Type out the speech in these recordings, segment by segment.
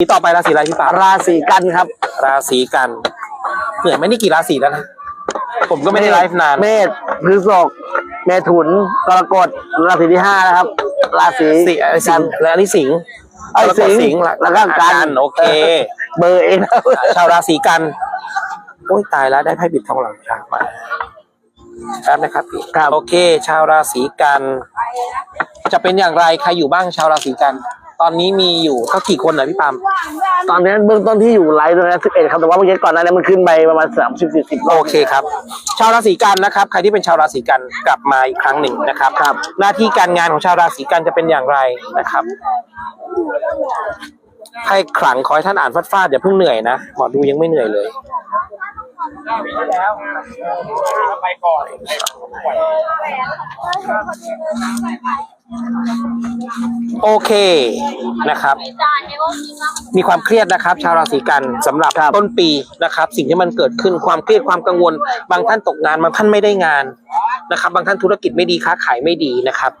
สีต่อไปราศีอะไรพี่ปาราศีกันครับ ราศีกันเหนื่อยไหมนี่กี่ราศีแล้วนะผมก็ไม่ได้ไลฟ์นาน เมษพฤษภเมถุนกรกฎราศีที่ห้านะครับ ราศีสิไอ้สิกังนห์และอันนี้สิงห์ไอ้แล้วก็สิสิงงห์ห์แล้วก็กันโอเค เบอร์เองครับชาวราศีกันโอ้ยตายแล้วได้ไพ่บิดทองหลังช้างมาแป๊บนะครับพี่ครับโอเค ชาวราศีกัน จะเป็นอย่างไรใครอยู่บ้างชาวราศีกัน ตอนนี้มีอยู่เท่ากี่คนเหรอพี่ปามตอนนี้เบื้องต้นที่อยู่ไลฟ์ด้วยนะสิบเอ็ดครับแต่ว่าเมื่อกี้ก่อนหน้านี้มันขึ้นไปประมาณสามสิบสี่สิบโอเคครับ ชาวราศีกันนะครับ ใครที่เป็นชาวราศีกันกลับมาอีกครั้งหนึ่งนะครับครับ หน้าที่การงานของชาวราศีกันจะเป็นอย่างไรนะครับให้ขลังขอให้ท่านอ่านฟาดๆอย่าเพิ่งเหนื่อยนะหมอดูยังไม่เหนื่อยเลย โอเคนะครับ มีความเครียดนะครับ ชาวราศีกันสำหรับต้นปีนะครับ สิ่งที่มันเกิดขึ้นความเครียดความกังวล บางท่านตกงานบางท่านไม่ได้งานนะครับ บางท่านธุรกิจไม่ดีค้าขายไม่ดีนะครับ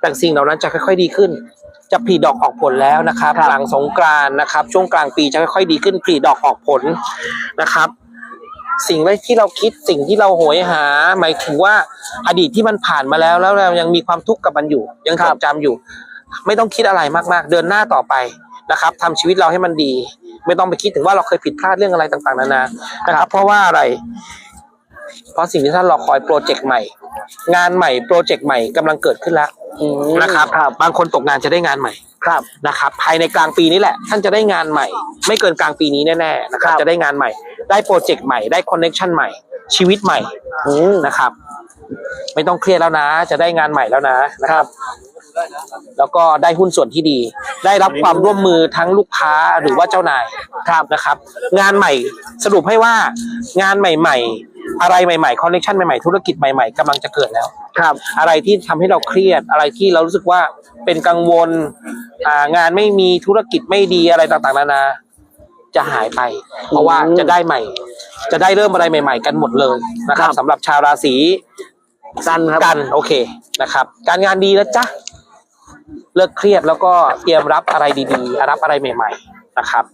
แต่สิ่งเหล่านั้นจะค่อย ๆ ดีขึ้น จะผลิดอกออกผลแล้วนะครับ หลังสงกรานต์นะครับ ช่วงกลางปีจะค่อยๆ ดีขึ้นผลิดอกออกผลนะครับสิ่งที่เราคิดสิ่งที่เราโหยหา หมายถึงว่าอดีตที่มันผ่านมาแล้วแล้วเรายังมีความทุกข์กับมันอยู่ ยังจดจำอยู่ ไม่ต้องคิดอะไรมากๆ เดินหน้าต่อไปนะครับทำชีวิตเราให้มันดี ไม่ต้องไปคิดถึงว่าเราเคยผิดพลาดเรื่องอะไรต่างๆนานานะครับ เพราะว่าอะไร เพราะสิ่งที่ท่านรอคอยโปรเจกต์ใหม่ งานใหม่โปรเจกต์ใหม่กำลังเกิดขึ้นแล้วอืมนะครับครับบางคนตกงานจะได้งานใหม่ครับนะครับ ภายในกลางปีนี้แหละ ท่านจะได้งานใหม่ ไม่เกินกลางปีนี้แน่ๆนะครับครับจะได้งานใหม่ ได้โปรเจกต์ใหม่ได้คอนเนคชั่นใหม่ ชีวิตใหม่อืมนะครับ ไม่ต้องเครียดแล้วนะ จะได้งานใหม่แล้วนะนะครับ แล้วก็ได้หุ้นส่วนที่ดี ได้รับความร่วมมือทั้งลูกค้าหรือว่าเจ้านายครับนะครับ งานใหม่สรุปให้ว่างานใหม่ ๆ อะไรใหม่ๆคอนเนคชั่นใหม่ๆ ธุรกิจใหม่ๆกำลังจะเกิดแล้ว ครับ อะไรที่ทำให้เราเครียดอะไรที่เรารู้สึกว่าเป็นกังวลอ่างานไม่มีธุรกิจไม่ดีอะไรต่างๆนานาจะหายไป เพราะว่าอืมจะได้ใหม่ จะได้เริ่มอะไรใหม่ ๆ กันหมดเลยนะครับครับ สำหรับชาวราศีกันครับ กันโอเคนะครับ การงานดีแล้วจ้ะ เลิกเครียดแล้วก็เตรียมรับอะไรดีๆ รับอะไรใหม่ ๆ นะครับ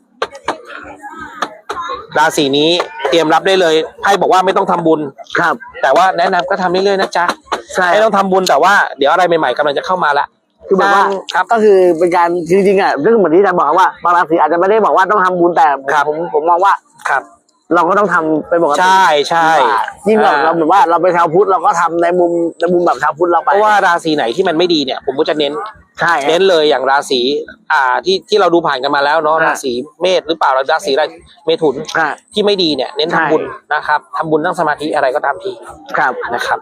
ราศีนี้เตรียมรับได้เลยไพ่บอกว่าไม่ต้องทำบุญครับ แต่ว่าแนะนำก็ทำเรื่อยๆนะจ๊ะใช่ไม่ต้องทำบุญแต่ว่าเดี๋ยวอะไรใหม่ๆกำลังจะเข้ามาละคือแบบว่าครับก็คือเป็นการจริงๆอะเรื่องเหมือนที่อาจารย์บอกว่าบางราศีอาจจะไม่ได้บอกว่าต้องทำบุญแต่ผมครับผมผมมองว่าครับเราก็ต้องทำเป็นปกติใช่ใช่ยิ่งเราอ่าเราแบบว่าเราเป็นชาวพุทธเราก็ทำในมุมในมุมแบบชาวพุทธเราไปเพราะว่าราศีไหนที่มันไม่ดีเนี่ย ผมก็จะเน้น ใช่ฮะ เน้นเลยอย่างราศีอ่าที่ที่เราดูผ่านกันมาแล้วเนาะอ่าราศีเมษหรือเปล่าราศีอะไรเมถุนอ่าที่ไม่ดีเนี่ย เน้นใช่ ทำบุญนะครับทำบุญนั่งสมาธิอะไรก็ตามทีครับ นะครับ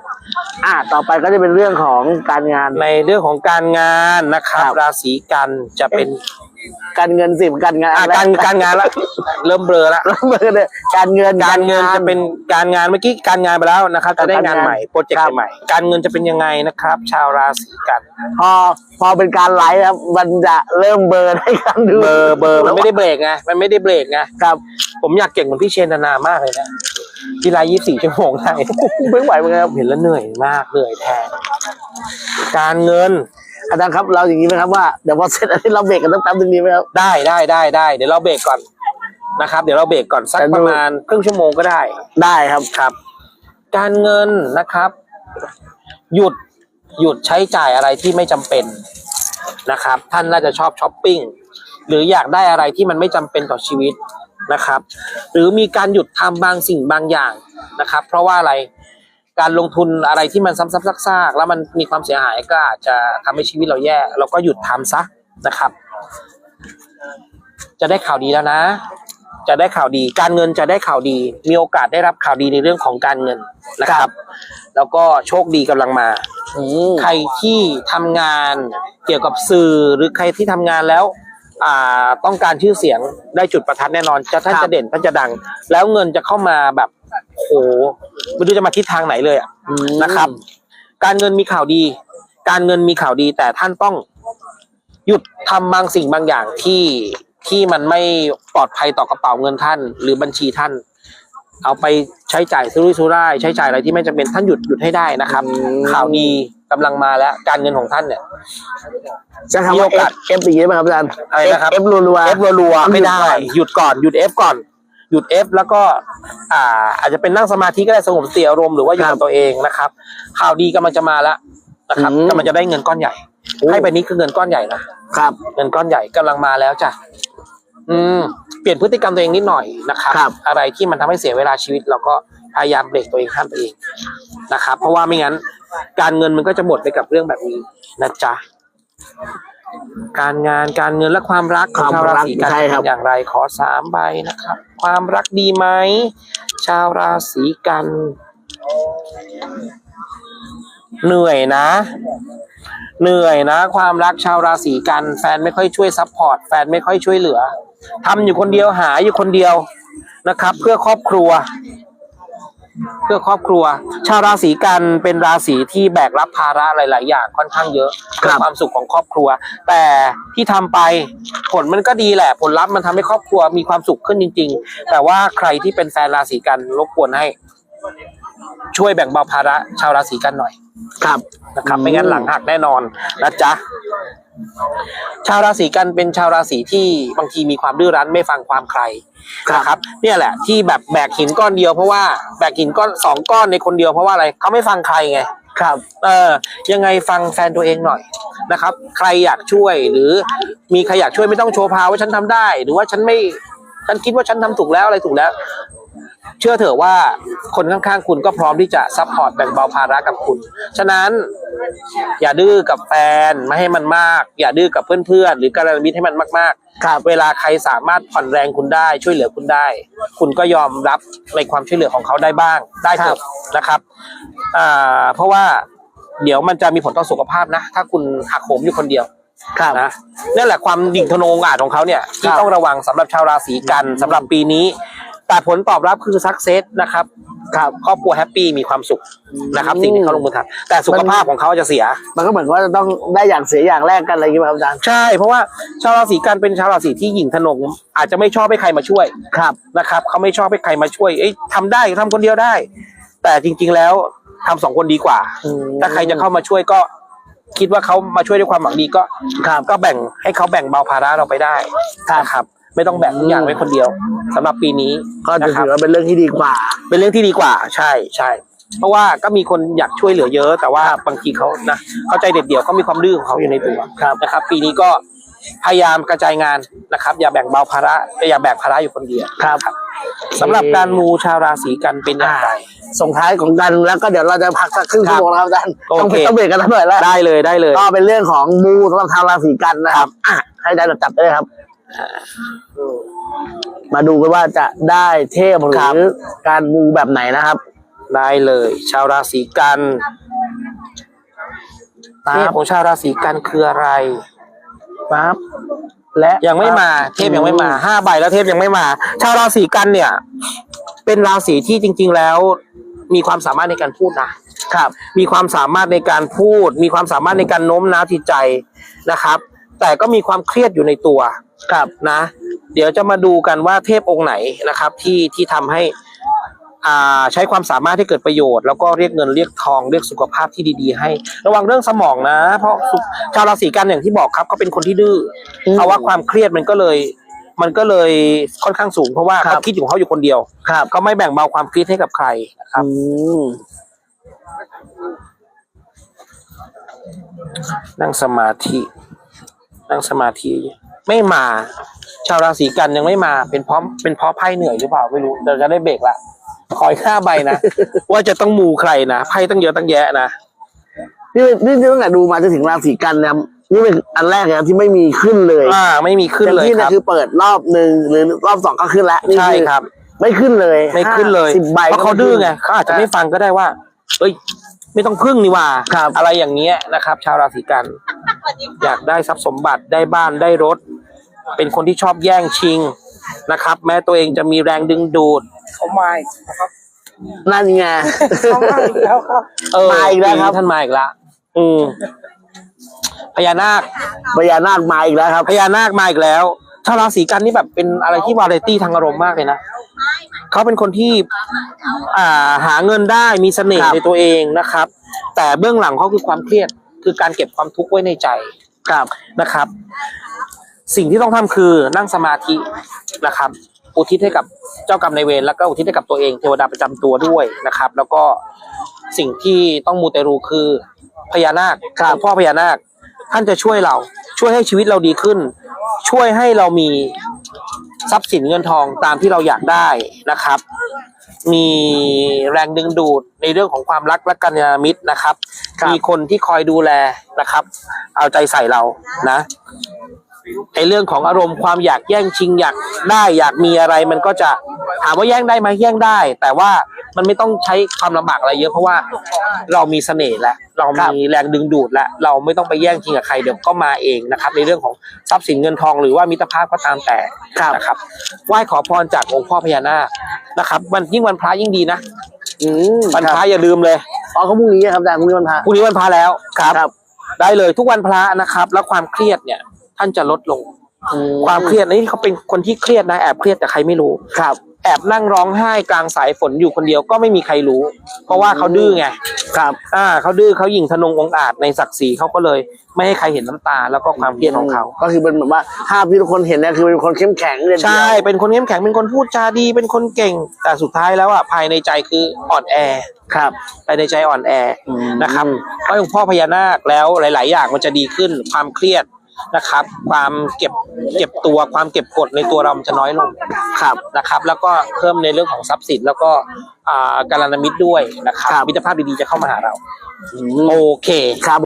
อ่า ต่อไปก็จะเป็นเรื่องของการงาน ในเรื่องของการงานนะครับ ครับ ราศีกันจะเป็น การเงินสิบการงานอ่าการการงานละเริ่มเบลอละเริ่มเลยการเงิน การเงินจะเป็นการงานเมื่อกี้การงานไปแล้วนะครับจะได้งานใหม่โปรเจกครัต์บใหม่ การเงินจะเป็นยังไงนะครับ ชาวราศีกัน พอพอเป็นการไลฟ์ครับมันจะเริ่มเบลอร์ให้กันดูเบอร์เบอร์มันไม่ได้เบรกไงมันไม่ได้เบรกไงครับ ผมอยากเก่งเหมือนพี่เชนธนามากเลยนะกีฬายี่สี่ชั่วโมงได้ไม่ไหวเหมือนกันครับเห็นแล้วเหนื่อยมากเหนื่อยแทนการเงิน อาจารย์ครับเราอย่างนี้ไหมครับว่าเดี๋ยวพอเสร็จอันนี้เราเบรกกันตั้งแป๊บนึงดีไหมครับได้ได้ได้ได้เดี๋ยวเราเบรกก่อนนะครับ เดี๋ยวเราเบรกก่อนสักแต่ดูประมาณครึ่งชั่วโมงก็ได้ ได้ครับครับ การเงินนะครับ หยุดหยุดใช้จ่ายอะไรที่ไม่จำเป็นนะครับ ท่านน่าจะชอบช้อปปิ้งหรืออยากได้อะไรที่มันไม่จำเป็นต่อชีวิตนะครับ หรือมีการหยุดทำบางสิ่งบางอย่างนะครับ เพราะว่าอะไร การลงทุนอะไรที่มันซ้ำๆซากๆแล้วมันมีความเสียหายก็อาจจะทำให้ชีวิตเราแย่ เราก็หยุดทำซะนะครับ จะได้ข่าวดีแล้วนะ จะได้ข่าวดี การเงินจะได้ข่าวดี มีโอกาสได้รับข่าวดีในเรื่องของการเงินนะครับ แล้วก็โชคดีกำลังมาอืมใครที่ทำงานเกี่ยวกับสื่อหรือใครที่ทำงานแล้วอ่าต้องการชื่อเสียงได้จุดประทัดแน่นอนจะท่านครับจะเด่นท่านจะดัง แล้วเงินจะเข้ามาแบบโห ไม่รู้จะมาทิศทางไหนเลยอะอืมนะครับ การเงินมีข่าวดี การเงินมีข่าวดี แต่ท่านต้องหยุดทำบางสิ่งบางอย่างที่ที่มันไม่ปลอดภัยต่อกระเป๋าเงินท่าน หรือบัญชีท่าน เอาไปใช้จ่ายซื้อรุ่ยซื้อร่ายใช้จ่ายอะไรที่ไม่จำเป็นท่านหยุดหยุดให้ได้นะครับ ข่าวดีกำลังมาแล้ว การเงินของท่านเนี่ยจะทำมีว่าโอกาสเอฟอย่างนี้ไหมครับอาจารย์อะไรนะครับเอฟรัวๆเอฟรัวๆไม่ได้ หยุดก่อนหยุดก่อนหยุดเอฟก่อน หยุดเอฟแล้วก็อ่า อาจจะเป็นนั่งสมาธิก็ได้สงบสติอารมณ์หรือว่าอยู่กับตัวเองนะครับ ข่าวดีกำลังจะมาแล้วนะครับอืม กำลังจะได้เงินก้อนใหญ่โอ้ให้ไปนี้คือเงินก้อนใหญ่นะครับ เงินก้อนใหญ่กำลังมาแล้วจ้ะอืม เปลี่ยนพฤติกรรมตัวเองนิดหน่อยนะครับ ครับ อะไรที่มันทำให้เสียเวลาชีวิต เราก็พยายามเบรกตัวเองห้ามตัวเองนะครับ เพราะว่าไม่งั้น การเงินมันก็จะหมดไปกับเรื่องแบบนี้นะจ๊ะ การงานการเงินและความรักของชาวราศีกันใช่ครับเป็นอย่างไรขอสามใบนะครับ ความรักดีไหมชาวราศีกัน เหนื่อยนะ เหนื่อยนะ ความรักชาวราศีกันแฟนไม่ค่อยช่วยซัพพอร์ตแฟนไม่ค่อยช่วยเหลือทำอยู่คนเดียวหาอยู่คนเดียวนะครับ เพื่อครอบครัว เพื่อครอบครัว ชาวราศีกันเป็นราศีที่แบกรับภาระหลาย ๆ อย่างค่อนข้างเยอะคเพื่รัอบความสุขของครอบครัว แต่ที่ทำไปผลมันก็ดีแหละ ผลลัพธ์มันทำให้ครอบครัวมีความสุขขึ้นจริง ๆ แต่ว่าใครที่เป็นแฟนราศีกันรบกวนให้ ช่วยแบ่งเบาภาระชาวราศีกันหน่อย ครับนะครับ ไม่งั้นหลังหักแน่นอนนะจ๊ะ ชาวราศีกันเป็นชาวราศีที่บางทีมีความดื้อรั้นไม่ฟังความใครครับนะครับ เนี่ยแหละที่แบบแบกหินก้อนเดียวเพราะว่าแบกหินก้อนสองก้อนในคนเดียวเพราะว่าอะไรเขาไม่ฟังใครไงครับ เออยังไงฟังแฟนตัวเองหน่อยนะครับ ใครอยากช่วยหรือมีใครอยากช่วยไม่ต้องโชว์พาวว่าฉันทำได้ หรือว่าฉันไม่ฉันคิดว่าฉันทำถูกแล้วอะไรถูกแล้ว เชื่อเถอะว่าคนข้างๆคุณก็พร้อมที่จะซัพพอร์ตแบ่งเบาภาระกับคุณ ฉะนั้น อย่าดื้อกับแฟนไม่ให้มันมาก อย่าดื้อกับเพื่อนๆหรือการมิตรให้มันมากๆครับเวลาใครสามารถผ่อนแรงคุณได้ช่วยเหลือคุณได้ คุณก็ยอมรับในความช่วยเหลือของเขาได้บ้าง ได้เถอะนะครับอ่าเพราะว่าเดี๋ยวมันจะมีผลต่อสุขภาพนะ ถ้าคุณหักโหมอยู่คนเดียวครับนะนั่นแหละความดิ่งทะนงอาจของเขาเนี่ยที่ครับต้องระวังสำหรับชาวราศีกันสำหรับปีนี้ แต่ผลตอบรับคือสักเซสนะครับ ครับครอบครัวแฮปปี้มีความสุขนะครับ สิ่งที่เขาลงมือทำแต่สุขภาพของเขาจะเสีย มันก็เหมือนว่าจะต้องได้อย่างเสียอย่างแรกกันอะไรอย่างเงี้ยครับอาจารย์ใช่เพราะว่าชาวราศีกันเป็นชาวราศีที่หยิ่งทะนงอาจจะไม่ชอบให้ใครมาช่วยครับนะครับเขาไม่ชอบให้ใครมาช่วยเอ้ยทำได้ทำคนเดียวได้ แต่จริง ๆแล้วทำสองคนดีกว่าอืมถ้าใครจะเข้ามาช่วยก็คิดว่าเขามาช่วยด้วยความหวังดีก็ครับก็แบ่งให้เขาแบ่งเบาภาระเราไปได้นะครับ ไม่ต้องแบ่งทุกอย่างไว้คนเดียวสำหรับปีนี้ก็จะนะครัถืบอว่าเป็นเรื่องที่ดีกว่า เป็นเรื่องที่ดีกว่า ใช่ใช่เพราะว่าก็มีคนอยากช่วยเหลือเยอะ แต่ว่าบางทีเขานะเขาใจเด็ดเดี่ยวเขามีความดื้อของเขาอยู่ในตัวครับนะครับ ปีนี้ก็พยายามกระจายงานนะครับ อย่าแบ่งเบาภาระอย่าแบกภาระอยู่คนเดียวครับสำหรับการมูชาวราศีกันเป็นอย่างไร ส่งท้ายของกันแล้วก็เดี๋ยวเราจะพักสักครึ่งชั่วโมงนะครับอาจารย์โอต้องเคต้องเบรกกันสักหน่อยแล้วได้เลยได้เลย ก็เป็นเรื่องของมูสำหรับชาวราศีกันนะครับอะให้อาจารย์จับได้เลยครับ มาดูกันว่าจะได้เทพหรืครับอการมูแบบไหนนะครับ ได้เลย ชาวราศีกันปั๊บเทพของชาวราศีกันคืออะไรปั๊บและยังไม่มา เทพยังไม่มาห้าใบแล้วเทพยังไม่มา ชาวราศีกันเนี่ย เป็นราศีที่จริง ๆ แล้ว มีความสามารถในการพูดนะครับ มีความสามารถในการพูด มีความสามารถในการโน้มน้าวจิตใจนะครับ แต่ก็มีความเครียดอยู่ในตัว ครับนะ เดี๋ยวจะมาดูกันว่าเทพองค์ไหนนะครับ ที่ที่ทำให้อ่าใช้ความสามารถที่เกิดประโยชน์แล้วก็เรียกเงินเรียกทองเรียกสุขภาพที่ดีๆ ให้ ระวังเรื่องสมองนะ เพราะสุชาวราศีกันอย่างที่บอกครับเขาเป็นคนที่ดื้ออมเพราะว่าความเครียดมันก็เลยมันก็เลยค่อนข้างสูงเพราะว่าครับเขาคิดอยู่ของเขาอยู่คนเดียวครับเขาไม่แบ่งเบาความเครียดให้กับใครนะครับอืมนั่งสมาธิ นั่งสมาธิ ไม่มา ชาวราศีกันยังไม่มา เป็นเพราะเป็นเพราะไพ่เหนื่อยหรือเปล่าไม่รู้เดี๋ยวจะได้เบรกละขออีกห้าใบนะ ว่าจะต้องมูใครนะไพ่ตั้งเยอะตั้งแยะนะนี่นี่นี่ตั้งแต่ดูมาจนถึงราศีกันนะครับนี่เป็นอันแรกเลยครับที่ไม่มีขึ้นเลยอ่าไม่มีขึ้นเลยต็มที่คนี่รับคือเปิดรอบหนึ่งหรือรอบสองก็ขึ้นแล้วนี่ใช่ครับ ไม่ขึ้นเลยไม่ขึ้นเลยสิบใบเพราะเขาดื้อไงเขาอาจจะไม่ฟังก็ได้ว่าเอ้ยไม่ต้องพึ่งนี่หว่าครับอะไรอย่างเงี้ยนะครับ ชาวราศีกัน อยากได้ทรัพย์สมบัติได้บ้านได้รถ เป็นคนที่ชอบแย่งชิงนะครับ แม้ตัวเองจะมีแรงดึงดูดเขาไม่นะครับนั่นไงเขามาอีกแล้วครับเออมาอีกแล้วครับปีนี้ท่านมาอีกแล้วอืมพญานาคพญานาคมาอีกแล้วครับพญานาคมาอีกแล้วชาวราศีกันนี่แบบเป็นอะไรที่วาไรตี้ทางอารมณ์มากเลยนะเขาเป็นคนที่อ่าหาเงินได้มีเสน่ครัห์บในตัวเองนะครับ แต่เบื้องหลังเขาคือความเครียดคือการเก็บความทุกข์ไว้ในใจครับนะครับ สิ่งที่ต้องทำคือนั่งสมาธินะครับ อุทิศให้กับเจ้ากรรมนายเวรแล้วก็อุทิศให้กับตัวเองเทวดาประจำตัวด้วยนะครับ แล้วก็สิ่งที่ต้องมูเตรูคือพญานาคครับหลวงพ่อพญานาคท่านจะช่วยเราช่วยให้ชีวิตเราดีขึ้น ช่วยให้เรามีทรัพย์สินเงินทองตามที่เราอยากได้นะครับ มีแรงดึงดูดในเรื่องของความรักและกัญญามิตรนะครับครับมีคนที่คอยดูแลนะครับ เอาใจใส่เรานะ ในเรื่องของอารมณ์ความอยากแย่งชิงอยากได้อยากมีอะไร มันก็จะถามว่าแย่งได้ไหมแย่งได้ แต่ว่ามันไม่ต้องใช้ความลำบากอะไรเยอะเพราะว่าเรามีเสน่ห์แล้วเรามีแรงดึงดูดแล้วเราไม่ต้องไปแย่งชิงกับใครเดี๋ยวก็มาเองนะครับ ในเรื่องของทรัพย์สินเงินทองหรือว่ามิตรภาพก็ตามแต่นะครับไหว้ขอพรจากองค์พ่อพญานาคนะครับวันยิ่งวันพระยิ่งดีนะอืมวันคพรับระอย่าลืมเลยอ๋อเขาพรุ่งนี้ครับอาจารย์พรุ่งนี้วันพระพรุ่งนี้วันพระแล้วครับครับได้เลยทุกวันพระนะครับ แล้วความเครียดเนี่ย ท่านจะลดลงอืความเครียดนี่เขาเป็นคนที่เครียดนะแอบเครียดแต่ใครไม่รู้ครับ แอบนั่งร้องไห้กลางสายฝนอยู่คนเดียวก็ไม่มีใครรู้ เพราะว่าเขาดื้อไงครับอ่าเขาดื้อเขาหยิ่งทะนงองอาจในศักดิ์ศรีเขาก็เลย ไม่ให้ใครเห็นน้ำตาแล้วก็ความเครียดของเขาก็คือเป็นแบบว่าภาพที่ทุกคนเห็นเนี่ยคือเป็นคนเข้มแข็งเรียนเดียวใช่เป็นคนเข้มแข็งเป็นคนพูดจาดีเป็นคนเก่ง แต่สุดท้ายแล้วอะภายในใจคืออ่อนแอครับภายในใจอ่อนแออืมนะครับเพราะหลวงพ่อพญานาคแล้วหลาย ๆ อย่างมันจะดีขึ้นความเครียด นะครับ ความเก็บเก็บตัวความเก็บกดในตัวเรามันจะน้อยลงครับนะครับ แล้วก็เพิ่มในเรื่องของทรัพย์สินแล้วก็อ่าการนามิตรด้วยนะครับครับมิตรภาพดีๆจะเข้ามาหาเราอืมโอเคครับ